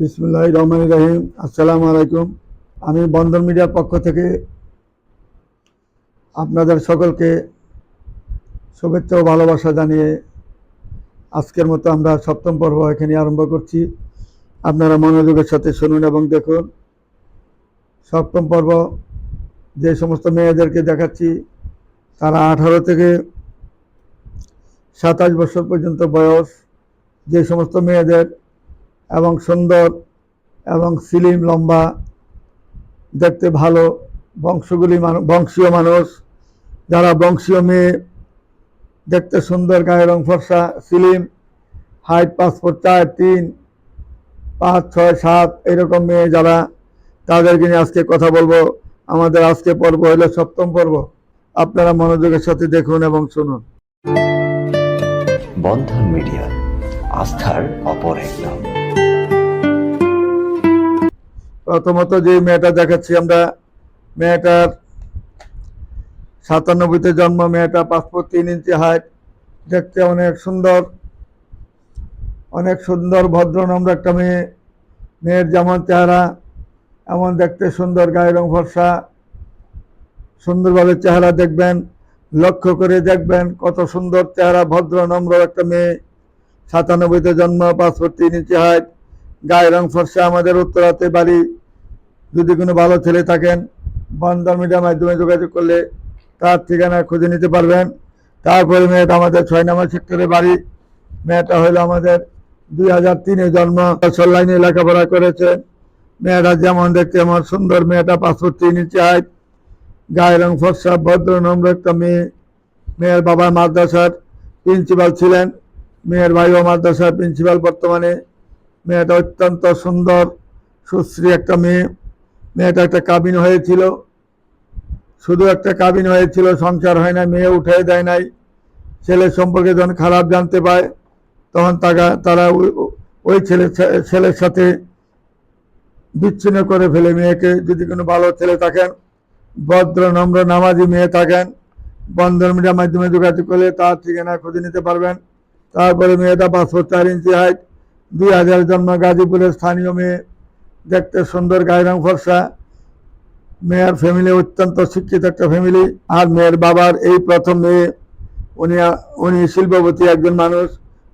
বিসমুল্লাহ রহমান রাহিম। আসসালামু আলাইকুম। আমি বন্ধন মিডিয়ার পক্ষ থেকে আপনাদের সকলকে শুভেচ্ছা ও ভালোবাসা জানিয়ে আজকের মতো আমরা সপ্তম পর্ব এখানে আরম্ভ করছি। আপনারা মনোযোগের সাথে শুনুন এবং দেখুন। সপ্তম পর্ব, যে সমস্ত মেয়েদেরকে দেখাচ্ছি, তারা আঠারো থেকে সাতাশ বছর পর্যন্ত বয়স। যে সমস্ত মেয়েদের এবং সুন্দর এবং সিলিম লম্বা, দেখতে ভালো, বংশগুলি মানু- বংশীয় মানুষ। যারা বংশীয় মেয়ে, দেখতে সুন্দর গায়ের রং ফর্সা, সিলিম হাইট পাসপোর্ট চার, তিন, পাঁচ, ছয়, সাত, এরকম মেয়ে যারা, তাদেরকে নিয়ে আজকে কথা বলব। আমাদের আজকে পর্ব হলো সপ্তম পর্ব। আপনারা মনোযোগের সাথে দেখুন এবং শুনুন। বন্ধন মিডিয়া, আস্থার অপর এক নাম প্রথমত যে মেয়েটা দেখাচ্ছি আমরা, মেয়েটার সাতানব্বইতে জন্ম, মেয়েটা পাসপোর্ট তিন ইঞ্চি হাইট দেখতে অনেক সুন্দর অনেক সুন্দর ভদ্র নম্র একটা মেয়ে, মেয়ের যেমন চেহারা, এমন দেখতে সুন্দর, গায়ের রং ফর্সা, সুন্দরভাবে চেহারা দেখবেন, লক্ষ্য করে দেখবেন কত সুন্দর চেহারা ভদ্র নম্র একটা মেয়ে, সাতানব্বইতে জন্ম পাসপোর্ট তিন ইঞ্চি হাইট গায়ের রং ফর্সা, আমাদের উত্তরাতে বাড়ি যদি কোনো ভালো ছেলে থাকেন বন্ধন মিডিয়ার মাধ্যমে যোগাযোগ করলে তার ঠিকানা খুঁজে নিতে পারবেন। তারপরে মেয়েটা আমাদের ছয় নম্বর সেক্টরে বাড়ি। মেয়েটা হলো আমাদের দুই হাজার তিনে জন্ম। বছর লাইনে লেখাপড়া করেছে। মেয়েটা যেমন দেখতে আমার সুন্দর, মেয়েটা পাসপোর্ট তিন ইঞ্চি হাইট গায়ের রং ফর্সা, ভদ্র, নম্র একটা মেয়ে। মেয়ের বাবা মাদ্রাসার প্রিন্সিপাল ছিলেন। মেয়ের ভাইও মাদ্রাসার প্রিন্সিপাল বর্তমানে। মেয়েটা অত্যন্ত সুন্দর, সুশ্রী একটা মেয়ে। মেয়েটা একটা কাবিন হয়েছিল। শুধু একটা কাবিন হয়েছিল, সংসার হয় না মেয়ে উঠে দেয় নাই। ছেলে সম্পর্কে যখন খারাপ জানতে পায়, তখন তারা তারা ওই- ছেলে, ছেলের সাথে বিচ্ছিন্ন করে ফেলে। মেয়েকে যদি কোনো ভালো ছেলে থাকেন, ভদ্র, নম্র, নামাজি মেয়ে থাকেন, বন্ধন মিডিয়ার মাধ্যমে যোগাযোগ করলে তার ঠিকানা খুঁজে নিতে পারবেন। তারপরে মেয়েটা পাসপোর্ট চার ইঞ্চি হাইট দুই হাজার জন্ম গাজীপুরের স্থানীয় মেয়ে দেখতে সুন্দর গায়ের রং ফর্সা। মেয়ের ফ্যামিলি অত্যন্ত শিক্ষিত একটা ফ্যামিলি আর মেয়ের বাবার এই প্রথম মেয়ে, উনি উনি শিল্পপতি একজন মানুষ,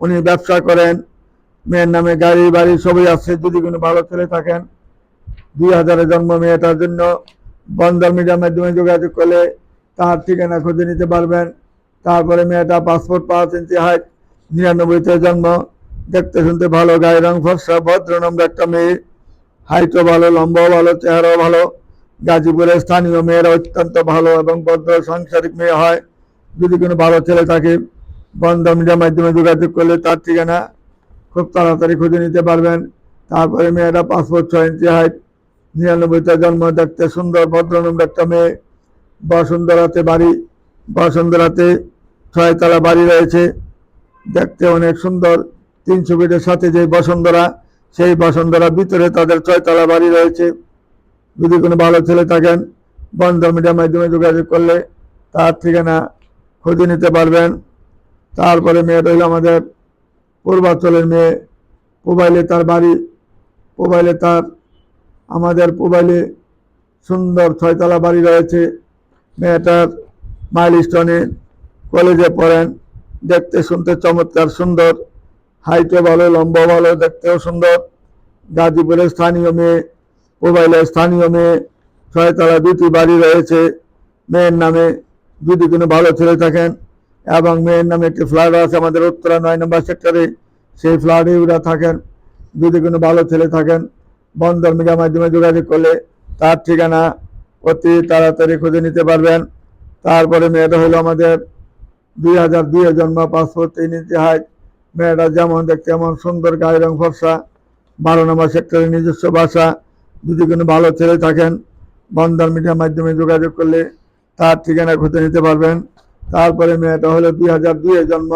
উনি ব্যবসা করেন। মেয়ের নামে গাড়ি, বাড়ি সবই আছে, যদি কোনো ভালো ছেলে থাকেন। দুই হাজারে জন্ম মেয়েটার জন্য। বন্দর মিডিয়ার মাধ্যমে যোগাযোগ করলে তার ঠিকানা খুঁজে নিতে পারবেন। তারপরে মেয়েটা পাসপোর্ট পাঁচ ইঞ্চি হাইট নিরানব্বইতে জন্ম। দেখতে শুনতে ভালো, গায়ের রং ফর্সা, ভদ্র নম্বর একটা মেয়ে। হাইটও ভালো, লম্বাও ভালো, চেহারাও ভালো। গাজীপুরের স্থানীয় মেয়েরা অত্যন্ত ভালো এবং ভদ্র, সাংসারিক মেয়ে হয়। যদি কোনো ভালো ছেলে থাকে বন্ধ মিডিয়ার মাধ্যমে যোগাযোগ করলে তার ঠিকানা খুব তাড়াতাড়ি খুঁজে নিতে পারবেন। তারপরে মেয়েরা পাসপোর্ট ছয় ইঞ্চি হাইট নিরানব্বইতে জন্ম, দেখতে সুন্দর ভদ্রনম্র একটা মেয়ে। বসুন্ধরাতে বাড়ি, বসুন্ধরাতে ছয় ছয়তলা বাড়ি রয়েছে। দেখতে অনেক সুন্দর, তিনশো ফিটের সাথে যে বসুন্ধরা সেই বসুন্ধরার ভিতরে তাদের ছয়তলা বাড়ি রয়েছে। যদি কোনো ভালো ছেলে থাকেন বন্ধন মিডিয়ার মাধ্যমে যোগাযোগ করলে তার ঠিকানা খুঁজে নিতে পারবেন। তারপরে মেয়েটা হইল আমাদের পূর্বাঞ্চলের মেয়ে। মোবাইলে তার বাড়ি মোবাইলে তার, আমাদের মোবাইলে সুন্দর ছয়তলা বাড়ি রয়েছে। মেয়েটার মাইল স্টোনে কলেজে পড়েন। দেখতে, শুনতে চমৎকার, সুন্দর। হাইটে ভালো, লম্বা ভালো, দেখতেও সুন্দর। গাজীপুরের স্থানীয় মেয়ে মোবাইলের স্থানীয় মেয়ে, ছয়তলা দুটি বাড়ি রয়েছে। মেয়ের নামে যদি কোনো ভালো ছেলে থাকেন এবং মেয়ের নামে একটি ফ্ল্যাট আছে আমাদের উত্তরা নয় নম্বর সেক্টরে সেই ফ্ল্যাটে ওরা থাকেন। যদি কোনো ভালো ছেলে থাকেন, বন্ধন মিডিয়ার মাধ্যমে যোগাযোগ করলে তার ঠিকানা অতি তাড়াতাড়ি খুঁজে নিতে পারবেন। তারপরে মেয়েটা হলো আমাদের দুই হাজার দুইয়ে জন্ম, পাসপোর্ট, তিন ইঞ্চি হাইট মেয়েটা যেমন দেখতে এমন সুন্দর গায়ের রং ফর্সা, বারো নম্বর সেক্টরে নিজস্ব বাসা যদি কোনো ভালো ছেলে থাকেন বন্ধন মিডিয়ার মাধ্যমে যোগাযোগ করলে তার ঠিকানা খুঁজে নিতে পারবেন। তারপরে মেয়েটা হলো দুই হাজার দুইয়ে জন্ম।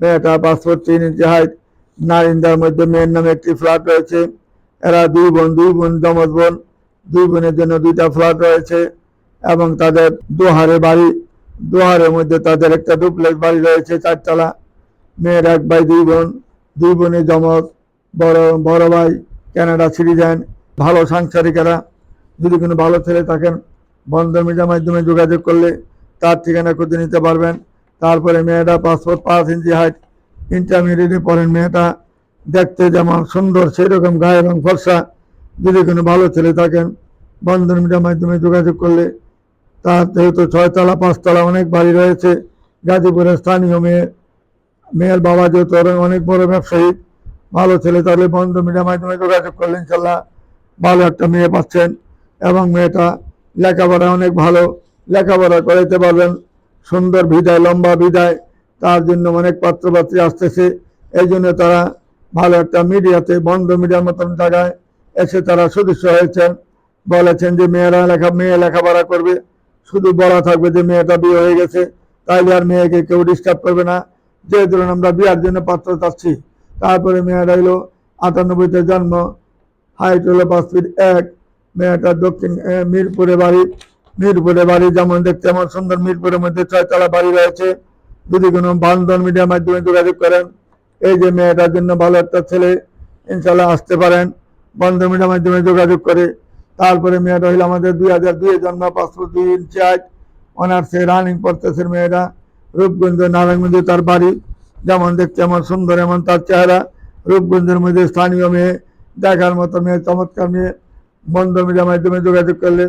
মেয়েটা পাসপোর্ট তিন ইঞ্চি হাইট নারিন্দার মধ্যে মেয়ের নামে একটি ফ্ল্যাট রয়েছে। এরা দুই বোন দুই বোন জমজ বোন। দুই বোনের জন্য দুইটা ফ্ল্যাট রয়েছে এবং তাদের দোহারে বাড়ি। দোহারের মধ্যে তাদের একটা ডুপ্লেক্স বাড়ি রয়েছে চারতলা। মেয়ের এক ভাই, দুই বোন, দুই বোনের জমজ বড় বড় ভাই কানাডা সিটিজেন ভালো সাংসারিকেরা যদি কোনো ভালো ছেলে থাকেন, বন্ধন মিডিয়ার মাধ্যমে যোগাযোগ করলে তার ঠিকানা খুঁজে নিতে পারবেন। তারপরে মেয়েটা পাসপোর্ট পাঁচ ইঞ্চি হাইট ইন্টারমিডিয়েটে পড়েন মেয়েটা। দেখতে যেমন সুন্দর সেই রকম গায়ে এবং ফর্সা। যদি কোনো ভালো ছেলে থাকেন, বন্ধন মিডিয়ার মাধ্যমে যোগাযোগ করলে তার যেহেতু ছয়তলা, পাঁচতলা অনেক বাড়ি রয়েছে, গাজীপুরের স্থানীয় মেয়ে মেয়ের বাবা যেহেতু অনেক বড় ব্যবসায়ী, ভালো ছেলে, তাহলে বন্ধু মিডিয়ার মাধ্যমে যোগাযোগ করলে ইনশাল্লাহ ভালো একটা মেয়ে পাচ্ছেন এবং মেয়েটা লেখাপড়া অনেক ভালো, লেখাপড়া করাইতে পারবেন। সুন্দর বিদায়, লম্বা বিদায়, তার জন্য অনেক পাত্রপাত্রী আসতেছে। এই জন্য তারা ভালো একটা মিডিয়াতে, বন্ধ মিডিয়ার মতন জায়গায় এসে তারা সদস্য হয়েছেন। বলেছেন যে মেয়েরা লেখা, মেয়ে লেখাপড়া করবে। শুধু বলা থাকবে যে মেয়েটা বিয়ে হয়ে গেছে, তাইলে আর মেয়েকে কেউ ডিস্টার্ব করবে না। যে ধরুন আমরা বিয়ার জন্য পাত্র চাচ্ছি, তারপরে মেয়েটা হইল আটানব্বইতে জন্ম হাইট হলো পাঁচ ফিট এক, মেয়েটা দক্ষিণ মিরপুরে বাড়ি মিরপুরে বাড়ি যেমন দেখতে এমন সুন্দর মিরপুরের মধ্যে ছয়তলা বাড়ি রয়েছে। যদি কোনো বান্ধন মিডিয়ার মাধ্যমে যোগাযোগ করেন, এই যে মেয়েটার জন্য ভালো একটা ছেলে ইনশাল্লাহ আসতে পারেন। বন্ধন মিডিয়ার মাধ্যমে যোগাযোগ করে, তারপরে মেয়েটা হইল আমাদের দুই হাজার দুই জন্ম পাসপোর্ট দুই ইঞ্চি আট অনার্সে রানিং করতেছে মেয়েটা। রূপগঞ্জ নারায়ণগঞ্জে তার বাড়ি। যেমন দেখতে এমন সুন্দর এমন তার চেহারা। রূপগঞ্জের মধ্যে স্থানীয় মেয়ে, দেখার মতো মেয়ে, চমৎকার মেয়ে, বন্ধ মিডিয়ার মাধ্যমে যোগাযোগ করলে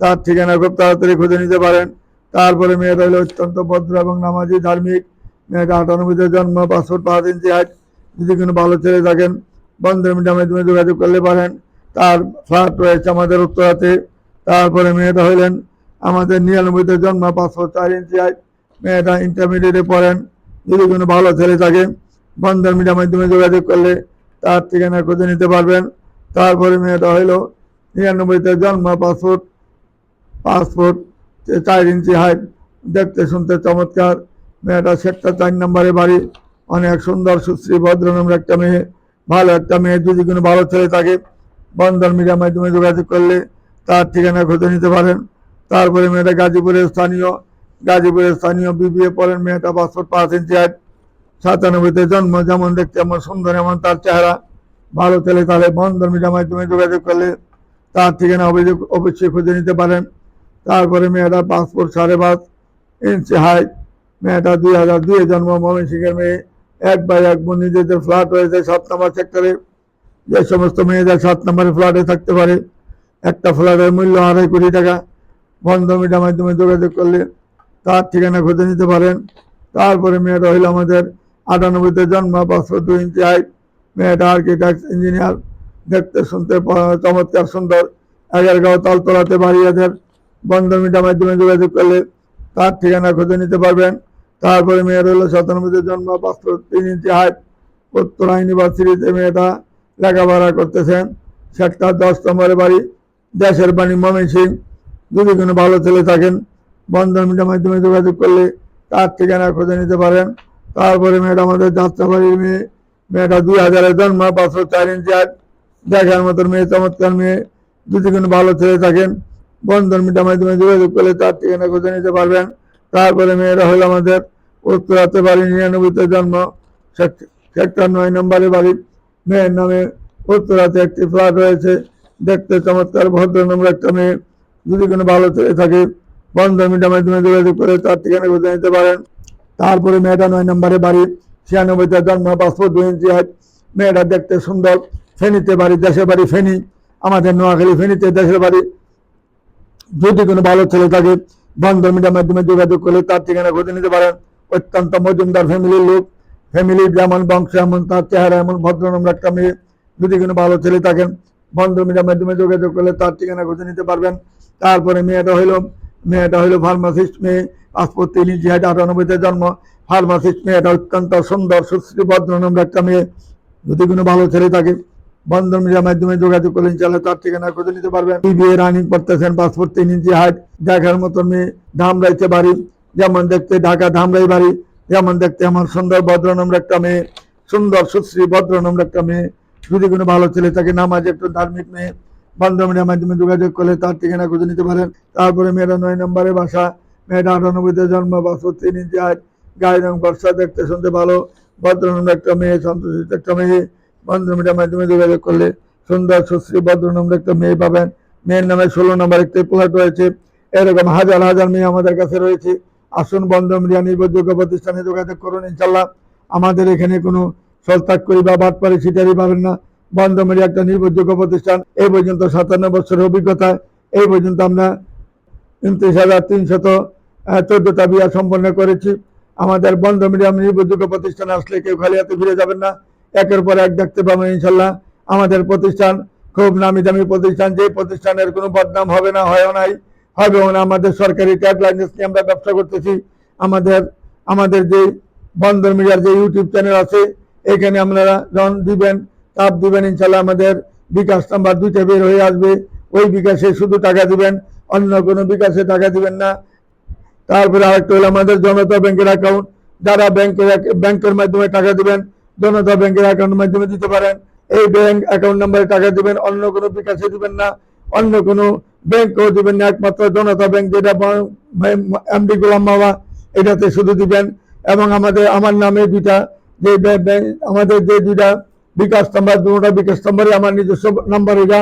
তার ঠিকানা খুব তাড়াতাড়ি খুঁজে নিতে পারেন। তারপরে মেয়েটা হলো অত্যন্ত ভদ্র এবং নামাজি, ধার্মিক। মেয়েটা আটানব্বইতে জন্ম পাসপোর্ট পাঁচ ইঞ্চি হাইট যদি কোনো ভালো ছেলে থাকেন বন্ধ মিডিয়ার মাধ্যমে যোগাযোগ করলে পারেন। তার ফ্ল্যাট রয়েছে আমাদের উত্তরাতে। তারপরে মেয়েটা হইলেন আমাদের নিরানব্বইতে জন্ম পাসপোর্ট চার ইঞ্চি হাইট মেয়েটা ইন্টারমিডিয়েটে পড়েন, যদি কোনো ভালো ছেলে থাকে, বন্ধন মিডিয়ার মাধ্যমে যোগাযোগ করলে তার ঠিকানা খুঁজে নিতে পারবেন। তারপরে মেয়েটা হইল নিরানব্বইতে জন্ম পাসপোর্ট পাসপোর্ট চার ইঞ্চি হাইট দেখতে শুনতে চমৎকার। মেয়েটা সেক্টর চার নম্বরে বাড়ি, অনেক সুন্দর, সুশ্রী ভদ্রনম্র একটা মেয়ে, ভালো একটা মেয়ে। যদি কোনো ভালো ছেলে থাকে, বন্ধন মিডিয়ার মাধ্যমে যোগাযোগ করলে তার ঠিকানা খুঁজে নিতে পারেন। তারপরে মেয়েটা গাজীপুরের স্থানীয় গাজীপুরের স্থানীয় বিবিএ পড়েন মেয়েটা পাসপোর্ট পাঁচ ইঞ্চি হাইট সাতানব্বইতে জন্ম, যেমন দেখতে এমন সুন্দর, এমন তার চেহারা। ভালো ছেলে তাহলে বন্ধন মিডিয়ার মাধ্যমে যোগাযোগ করলে তার ঠিকানা অভিযোগ অবশ্যই খুঁজে নিতে পারেন। তারপরে মেয়েটা পাসপোর্ট সাড়ে পাঁচ ইঞ্চি হাইট মেয়েটা দুই হাজার দুই জন্ম, ময়মনসিংহের মেয়ে। এক বাই এক বোন, নিজেদের ফ্ল্যাট রয়েছে সাত নম্বর সেক্টরে যে সমস্ত মেয়েদের সাত নম্বরের ফ্ল্যাটে থাকতে পারে। একটা ফ্ল্যাটের মূল্য আড়াই কোটি টাকা। বন্ধ মিডিয়ার মাধ্যমে যোগাযোগ করলে তার ঠিকানা খুঁজে নিতে পারেন। তারপরে মেয়েটা হইল আমাদের আটানব্বইতে জন্ম, পাঁচশো দুই ইঞ্চি হাইট মেয়েটা আর্কিটেক্ট ইঞ্জিনিয়ার দেখতে শুনতে চমৎকার, সুন্দর। এগারগাঁও তালতলাতে বাড়ি বন্ধন মিডিয়ার মাধ্যমে যোগাযোগ করলে তার ঠিকানা খুঁজে নিতে পারবেন। তারপরে মেয়ের হলো সাতানব্বইতে জন্ম, পাঁচশো তিন ইঞ্চি হাইট উত্তরা ইউনিভার্সিটিতে মেয়েটা লেখাপড়া করতেছেন। সেক্টর দশ নম্বরে বাড়ি, দেশের বাণী ময়মনসিং যদি কোনো ভালো ছেলে থাকেন বন্ধন মিডিয়ার মাধ্যমে যোগাযোগ করলে তার ঠিকানা খুঁজে নিতে পারেন। তারপরে মেয়েটা আমাদের যাত্রাবাড়ির মেয়ে মেয়েটা দুই হাজারের জন্ম পাঁচশো চার ইঞ্চি আট, দেখার মতন মেয়ে, চমৎকার মেয়ে যদি কোনো ভালো ছেলে থাকেন। বন্ধন মিডিয়ার মাধ্যমে যোগাযোগ করলে তার ঠিকানা খুঁজে নিতে পারবেন। তারপরে মেয়েরা হলো আমাদের উত্তরাতে বাড়ি, নিরানব্বইতে জন্ম সেক্ট- সেক্টর নয় নম্বরে বাড়ি। মেয়ের নামে উত্তরাতে একটি ফ্ল্যাট রয়েছে। দেখতে চমৎকার, ভদ্র নম্বর একটা মেয়ে। যদি কোনো ভালো ছেলে থাকে। বন্ধন মিডিয়ার মাধ্যমে যোগাযোগ করে তার ঠিকানা খুঁজে নিতে পারেন। তারপরে মেয়েটা নয় নম্বরে বাড়ি, ছিয়ানব্বইতে জন্ম, পাসপোর্ট দুই ইঞ্চি হাইট। মেয়েটা দেখতে সুন্দর, ফেনীতে বাড়ি, দেশের বাড়ি ফেনী। আমাদের নোয়াখালী ফেনীতে দেশের বাড়ি। যদি কোনো ভালো ছেলে থাকে বন্ধন মিডিয়ার মাধ্যমে যোগাযোগ করলে তার ঠিকানা খুঁজে নিতে পারেন। অত্যন্ত মজুমদার ফ্যামিলির লোক। ফ্যামিলির যেমন বংশ এমন, তার চেহারা এমন ভদ্রনম্র একটা মেয়ে। যদি কোনো ভালো ছেলে থাকেন বন্ধন মিডিয়ার মাধ্যমে যোগাযোগ করলে তার ঠিকানা খুঁজে নিতে পারবেন। তারপরে মেয়েটা হইল মেয়েটা হইল ফার্মাসিস্ট মেয়ে। পাসপোর্ট তিন হাইট আটানব্বইতে জন্ম ফার্মাসিস্ট মেয়েটা অত্যন্ত সুন্দর, সুশ্রী, ভদ্রনম্র একটা মেয়ে। যদি কোনো ভালো ছেলে থাকে, বন্ধন মিডিয়ার মাধ্যমে যোগাযোগ করলে ইনশাল্লাহ তার ঠিকানা খুঁজে নিতে পারবেন। বিবিএ রানিং করতেছেন পাসপোর্ট তিন ইঞ্চি হাইট দেখার মতো মেয়ে, ধামরাইতে বাড়ি। যেমন দেখতে ঢাকা ধামরাই বাড়ি, যেমন দেখতে আমার সুন্দর, ভদ্রনম্র একটা মেয়ে, সুন্দর, সুশ্রী, ভদ্রনম্র একটা মেয়ে। যদি কোনো ভালো ছেলে থাকে, নামাজ একটু ধার্মিক মেয়ে। বন্ধন মিডিয়ার মাধ্যমে যোগাযোগ করলে তার ঠিকানা খুঁজে নিতে পারেন। তারপরে মেয়েরা নয় নম্বরে বাসা। মেয়েটা আটানব্বইতে জন্ম পাসপোর্ট তিন হাইট, গায়ের রং বর্ষা, দেখতে শুনতে ভালো, ভদ্রনম্র একটা মেয়ে, সন্তোষিত একটা মেয়ে। বন্ধন মিডিয়ার মাধ্যমে যোগাযোগ করলে সুন্দর, সুশ্রী, ভদ্রনম্র একটা মেয়ে পাবেন। মেয়ের নামে ষোলো নম্বর একটি প্লট রয়েছে। এরকম হাজার হাজার মেয়ে আমাদের কাছে রয়েছে। আসুন বন্ধ মিডিয়া নির্ভরযোগ্য প্রতিষ্ঠানে যোগাযোগ করুন ইনশাল্লাহ আমাদের এখানে কোনো সলতাক করি বা বাটপারি সিটারি পাবেন না। বন্ধ মিডিয়া একটা নির্ভরযোগ্য প্রতিষ্ঠান। এই পর্যন্ত সাতান্ন বছরের অভিজ্ঞতা এই পর্যন্ত আমরা উনত্রিশ হাজার তিনশত চোদ্দটা বিয়া সম্পন্ন করেছি। আমাদের বন্ধ মিডিয়াম নির্ভরযোগ্য প্রতিষ্ঠান আসলে কেউ খালি হাতে ফিরে যাবেন না। একের পর এক দেখতে পাবেন ইনশাল্লাহ। আমাদের প্রতিষ্ঠান খুব নামি দামি প্রতিষ্ঠান। যে প্রতিষ্ঠানের কোনো বদনাম হবে না হয় নাই, হবেও না। আমাদের সরকারি ট্যাগ লাইসেন্স নিয়ে আমরা ব্যবসা করতেছি। আমাদের আমাদের যে বন্দর মিডিয়ার যে ইউটিউব চ্যানেল আছে, এখানে আপনারা জন দিবেন তাপ দিবেন ইনশাল্লাহ আমাদের বিকাশ নাম্বার দুইটা বের হয়ে আসবে। ওই বিকাশে শুধু টাকা দিবেন, অন্য কোনো বিকাশে টাকা দিবেন না। তারপরে আরেকটা হলো আমাদের জনতা ব্যাংকের অ্যাকাউন্ট যারা ব্যাংকের ব্যাংকের মাধ্যমে টাকা দিবেন, জনতা ব্যাংকের অ্যাকাউন্টের মাধ্যমে দিতে পারেন। এই ব্যাংক অ্যাকাউন্ট নাম্বারে টাকা দিবেন, অন্য কোনো বিকাশে দিবেন না। অন্য কোনো ব্যাংকেও দিবেন না। একমাত্র জনতা ব্যাংক যেটা এমডি গোলাম বাবা এটাতে শুধু দিবেন। এবং আমাদের আমার নামে দুইটা যে আমাদের যে দুইটা বিকাশ নাম্বার দুটা, বিকাশ নাম্বারে আমার নিজস্ব নাম্বার এটা।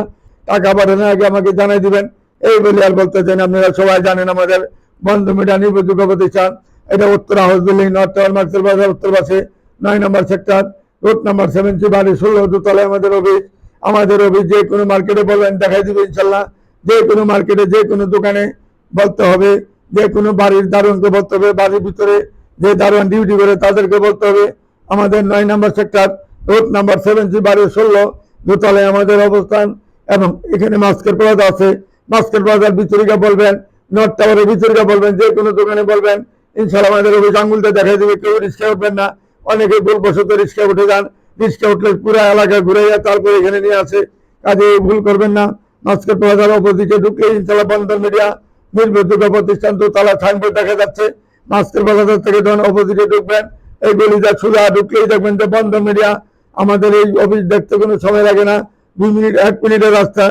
টাকা পাঠানোর আগে আমাকে জানাই দিবেন। এই বলে আর বলতে চান আপনারা সবাই জানেন আমাদের বন্ধ মিডিয়া নির্ভরযোগ্য প্রতিষ্ঠান। এটা উত্তর হাউস বিল্ডিং নর্থ টাওয়ার বাজার, উত্তর পাশে নয় নম্বর সেক্টর, রোড নাম্বার সেভেন্টি বাড়ি ষোলো, দোতলায় আমাদের অফিস। আমাদের অফিস যে কোনো মার্কেটে বলবেন, দেখাই দিবে ইনশাল্লাহ। যে কোনো মার্কেটে, যে কোনো দোকানে বলতে হবে। যে কোনো বাড়ির দারোয়ানকে বলতে হবে, বাড়ির ভিতরে যে দারোয়ান ডিউটি করে তাদেরকে বলতে হবে। আমাদের নয় নম্বর সেক্টর রোড নাম্বার সেভেন্টি বাড়ি ষোলো, দোতলায় আমাদের অবস্থান এবং এখানে মাস্কের প্লাজা আছে। মাস্কের প্লাজার বিচরিকা বলবেন, নর্থ টাওয়ারের বিচরিকা বলবেন, যে কোনো দোকানে বলবেন। ইনশাল্লাহ আমাদের অফিস আঙুলটা দেখাই দেবে, কেউ রিক্সা উঠবেন না। অনেকে ভুলবশত রিক্সা উঠে যান। রিক্সা উঠলে পুরো এলাকা ঘুরে যায়, তারপরে এখানে নিয়ে আসে। কাজে ভুল করবেন না। মাস্কের প্লাজার অপোজিটে ঢুকলে ইনশাল্লাহ বন্ধন মিডিয়া নির্ভরযোগ্য প্রতিষ্ঠান তো তালা সাইনবোর্ড দেখা যাচ্ছে। মাস্কের প্লাজা থেকে যখন অপোজিটে ঢুকবেন, এই গলিটা সোজা ঢুকলেই দেখবেন যে বন্ধন মিডিয়া আমাদের এই অফিস দেখতে কোনো সময় লাগে না। দুই মিনিট, এক মিনিটের রাস্তা।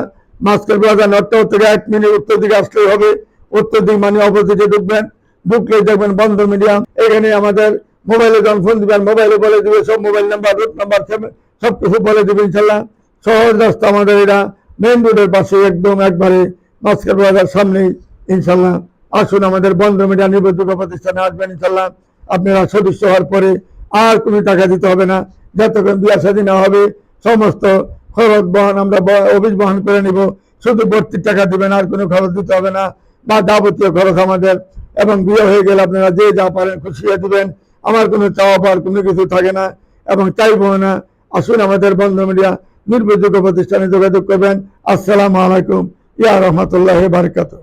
মাস্কের প্লাজা টাওয়ার থেকে এক মিনিট উত্তর দিকে আসলেই হবে। উত্তর দিক মানে অপোজিটে ঢুকবেন। ঢুকলেই দেখবেন বন্ধ মিডিয়াম। এখানে আমাদের মোবাইলে যখন ফোন দিবেন, মোবাইলে বলে দিবে, সব মোবাইল নাম্বার, রুট নাম্বার, সব কিছু বলে দিবে ইনশাল্লাহ। সহজ রাস্তা আমাদের এটা। মেন রোডের পাশে একদম একবারে মাস্কের বাজার সামনেই ইনশাল্লাহ। আসুন আমাদের বন্ধ মিডিয়া নির্ভরযোগ্য প্রতিষ্ঠানে আসবেন ইনশাল্লাহ। আপনারা সদস্য হওয়ার পরে আর কোনো টাকা দিতে হবে না। যতক্ষণ বিয়া শাদী না হবে, সমস্ত খরচ বহন আমরা অফিস বহন করে নিব। শুধু ভর্তির টাকা দিবেন, আর কোনো খরচ দিতে হবে না। বা যাবতীয় খরচ আমাদের। এবং বিয়ে হয়ে গেলে আপনারা যে যা পারেন খুশি হয়ে দিবেন। আমার কোনো চাওয়া পাওয়ার কোনো কিছু থাকে না এবং চাইব না। আসুন আমাদের বন্ধ মিডিয়া নির্ভরযোগ্য প্রতিষ্ঠানে যোগাযোগ করবেন। আসসালামু আলাইকুম। ইয়া রহমতুল্লাহ বারকাতুহ।